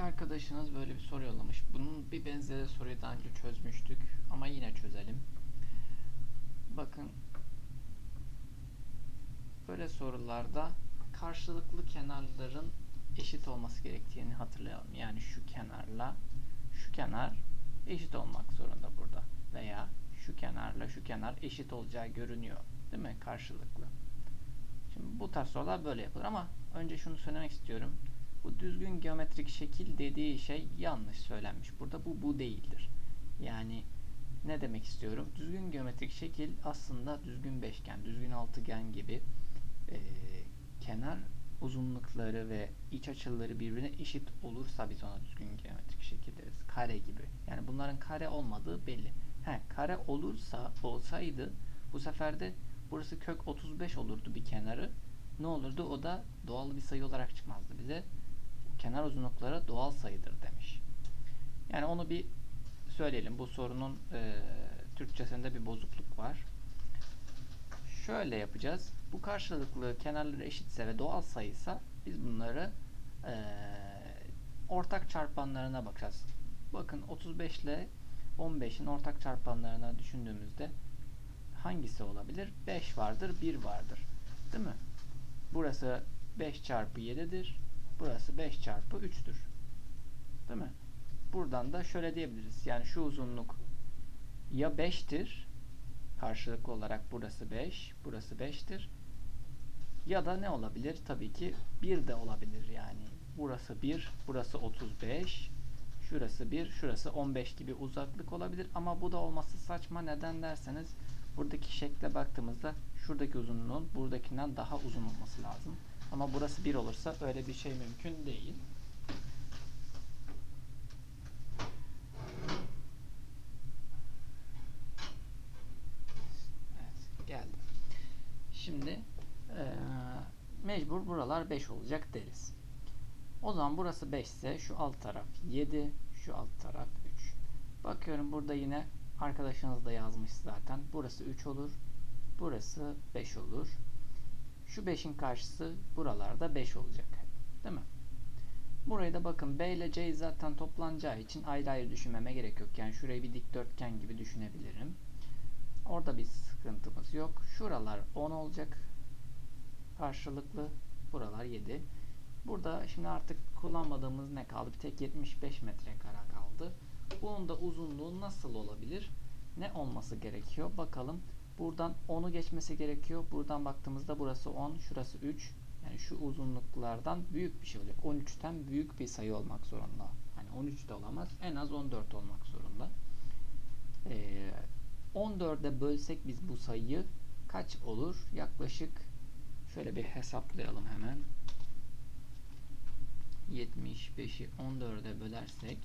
arkadaşınız böyle bir soru yollamış. Bunun bir benzeri soruyu daha önce çözmüştük ama yine çözelim. Bakın böyle sorularda karşılıklı kenarların eşit olması gerektiğini hatırlayalım. Yani şu kenarla şu kenar eşit olmak zorunda burada. Veya şu kenarla şu kenar eşit olacağı görünüyor. Değil mi? Karşılıklı. Şimdi bu tarz sorular böyle yapılır ama önce şunu söylemek istiyorum. Bu düzgün geometrik şekil dediği şey yanlış söylenmiş. Burada bu bu değildir. Yani ne demek istiyorum? Düzgün geometrik şekil aslında düzgün beşgen, düzgün altıgen gibi e, kenar uzunlukları ve iç açıları birbirine eşit olursa biz ona düzgün geometrik şekil deriz. Kare gibi. Yani bunların kare olmadığı belli. He, kare olursa olsaydı bu sefer de burası kök 35 olurdu bir kenarı. Ne olurdu? O da doğal bir sayı olarak çıkmazdı bize. Kenar uzunlukları doğal sayıdır demiş. Yani onu bir söyleyelim. Bu sorunun e, Türkçesinde bir bozukluk var. Şöyle yapacağız. Bu karşılıklı kenarları eşitse ve doğal sayıysa biz bunları e, ortak çarpanlarına bakacağız. Bakın 35 ile 15'in ortak çarpanlarına düşündüğümüzde hangisi olabilir? 5 vardır, 1 vardır. Değil mi? Burası 5 çarpı 7'dir. Burası 5 çarpı 3'tür. Değil mi? Buradan da şöyle diyebiliriz. Yani şu uzunluk ya 5'tir karşılıklı olarak burası 5, burası 5'tir. Ya da ne olabilir? Tabii ki 1 de olabilir yani. Burası 1, burası 35, şurası 1, şurası 15 gibi uzaklık olabilir. Ama bu da olması saçma. Neden derseniz buradaki şekle baktığımızda şuradaki uzunluğun buradakinden daha uzun olması lazım. Ama burası 1 olursa öyle bir şey mümkün değil. Evet, geldi. Şimdi eee, mecbur buralar 5 olacak deriz. O zaman burası 5 ise şu alt taraf 7, şu alt taraf 3. Bakıyorum burada yine arkadaşınız da yazmış zaten. Burası 3 olur. Burası 5 olur. Şu 5'in karşısı buralarda 5 olacak. Değil mi? Burayı da bakın B ile C zaten toplanacağı için ayrı ayrı düşünmeme gerek yok. Yani şurayı bir dikdörtgen gibi düşünebilirim. Orada bir sıkıntımız yok. Şuralar 10 olacak. Karşılıklı. Buralar 7. Burada şimdi artık kullanmadığımız ne kaldı? Bir tek 75 metrekare kaldı. Bunun da uzunluğu nasıl olabilir? Ne olması gerekiyor? Bakalım. Buradan 10'u geçmesi gerekiyor. Buradan baktığımızda burası 10, şurası 3. Yani şu uzunluklardan büyük bir şey olacak. 13'ten büyük bir sayı olmak zorunda. Hani 13 de olamaz. En az 14 olmak zorunda. Ee, 14'e bölsek biz bu sayıyı kaç olur? Yaklaşık şöyle bir hesaplayalım hemen. 75'i 14'e bölersek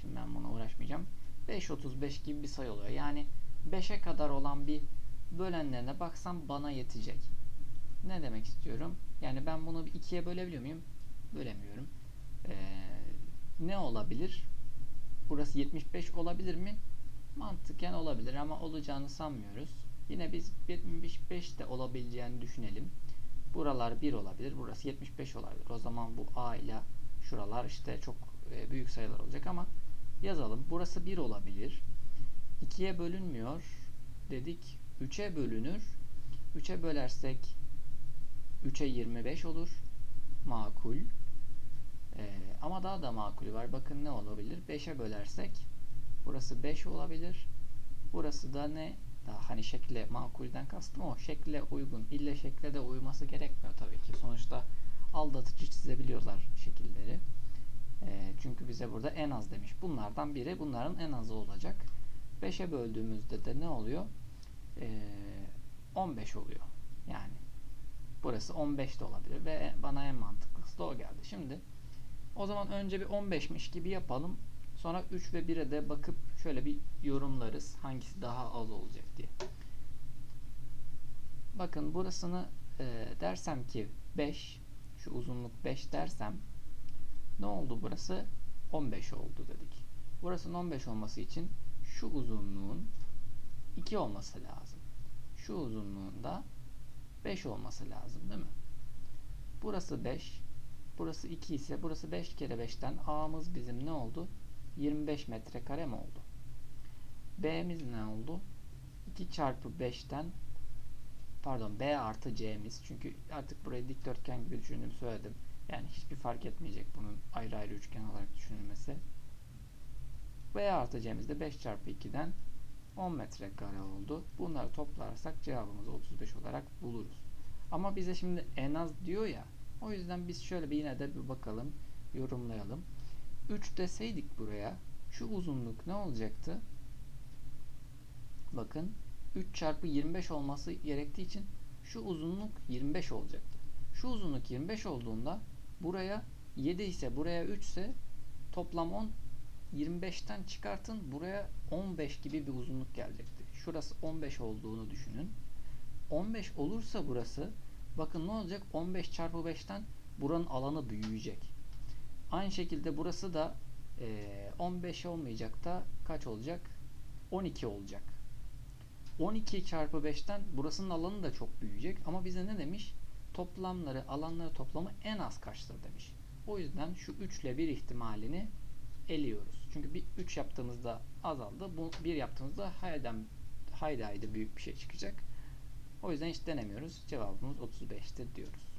şimdi ben buna uğraşmayacağım. 5.35 gibi bir sayı oluyor. Yani 5'e kadar olan bir bölenlerine baksam bana yetecek. Ne demek istiyorum? Yani ben bunu bir ikiye bölebiliyor muyum? Bölemiyorum. Ee, ne olabilir? Burası 75 olabilir mi? Mantıken olabilir ama olacağını sanmıyoruz. Yine biz 75 de olabileceğini düşünelim. Buralar 1 olabilir. Burası 75 olabilir. O zaman bu A ile şuralar işte çok e, büyük sayılar olacak ama yazalım. Burası 1 olabilir. 2'ye bölünmüyor dedik. 3'e bölünür. 3'e bölersek 3'e 25 olur. Makul. Ee, ama daha da makulü var. Bakın ne olabilir? 5'e bölersek burası 5 olabilir. Burası da ne? Daha hani şekle makulden kastım o. Şekle uygun. İlle şekle de uyması gerekmiyor tabii ki. Sonuçta aldatıcı çizebiliyorlar şekilleri. E, çünkü bize burada en az demiş. Bunlardan biri bunların en azı olacak. 5'e böldüğümüzde de ne oluyor? E, 15 oluyor. Yani burası 15 de olabilir ve bana en mantıklısı da o geldi. Şimdi o zaman önce bir 15'miş gibi yapalım. Sonra 3 ve 1'e de bakıp şöyle bir yorumlarız. Hangisi daha az olacak diye. Bakın burasını e, dersem ki 5 şu uzunluk 5 dersem ne oldu burası? 15 oldu dedik. Burasının 15 olması için şu uzunluğun 2 olması lazım. Şu uzunluğun da 5 olması lazım değil mi? Burası 5. Burası 2 ise burası 5 kere 5'ten A'mız bizim ne oldu? 25 metrekare mi oldu? B'miz ne oldu? 2 çarpı 5'ten pardon B artı C'miz çünkü artık burayı dikdörtgen gibi düşündüm söyledim. Yani hiçbir fark etmeyecek bunun ayrı ayrı üçgen olarak düşünülmesi. B artı C'miz de 5 çarpı 2'den 10 metrekare oldu. Bunları toplarsak cevabımızı 35 olarak buluruz. Ama bize şimdi en az diyor ya. O yüzden biz şöyle bir yine de bir bakalım, yorumlayalım. 3 deseydik buraya şu uzunluk ne olacaktı? Bakın 3 çarpı 25 olması gerektiği için şu uzunluk 25 olacaktı. Şu uzunluk 25 olduğunda buraya 7 ise buraya 3 ise toplam 10 25'ten çıkartın buraya 15 gibi bir uzunluk gelecekti. Şurası 15 olduğunu düşünün. 15 olursa burası bakın ne olacak? 15 çarpı 5'ten buranın alanı büyüyecek. Aynı şekilde burası da e, 15 olmayacak da kaç olacak? 12 olacak. 12 çarpı 5'ten burasının alanı da çok büyüyecek. Ama bize ne demiş? Toplamları, alanları toplamı en az kaçtır demiş. O yüzden şu 3 ile 1 ihtimalini eliyoruz. Çünkü bir 3 yaptığımızda azaldı. Bu 1 yaptığımızda hayden haydi büyük bir şey çıkacak. O yüzden hiç denemiyoruz. Cevabımız 35'tir diyoruz.